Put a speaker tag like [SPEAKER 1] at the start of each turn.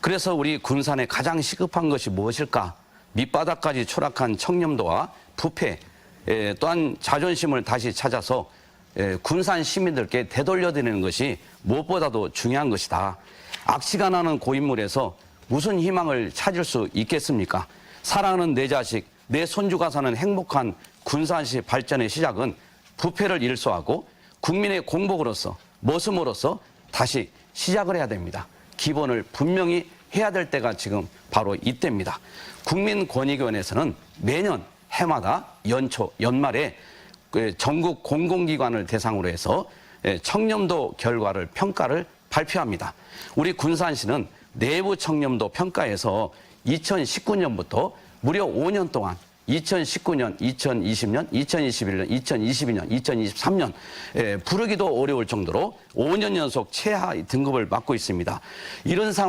[SPEAKER 1] 그래서 우리 군산에 가장 시급한 것이 무엇일까? 밑바닥까지 추락한 청렴도와 부패, 에, 또한 자존심을 다시 찾아서 에, 군산 시민들께 되돌려드리는 것이 무엇보다도 중요한 것이다. 악취가 나는 고인물에서 무슨 희망을 찾을 수 있겠습니까? 사랑하는 내 자식, 내 손주가 사는 행복한 군산시 발전의 시작은 부패를 일소하고 국민의 공복으로서 모습으로서 다시 시작을 해야 됩니다. 기본을 분명히 해야 될 때가 지금 바로 이때입니다. 국민권익위원회에서는 매년 해마다 연초 연말에 그 전국 공공기관을 대상으로 해서 예, 청렴도 결과를 평가를 발표합니다. 우리 군산시는 내부 청렴도 평가에서 2019년부터 무려 5년 동안 2019년, 2020년, 2021년, 2022년, 2023년 예, 부르기도 어려울 정도로 5년 연속 최하 등급을 맡고 있습니다. 이런 상황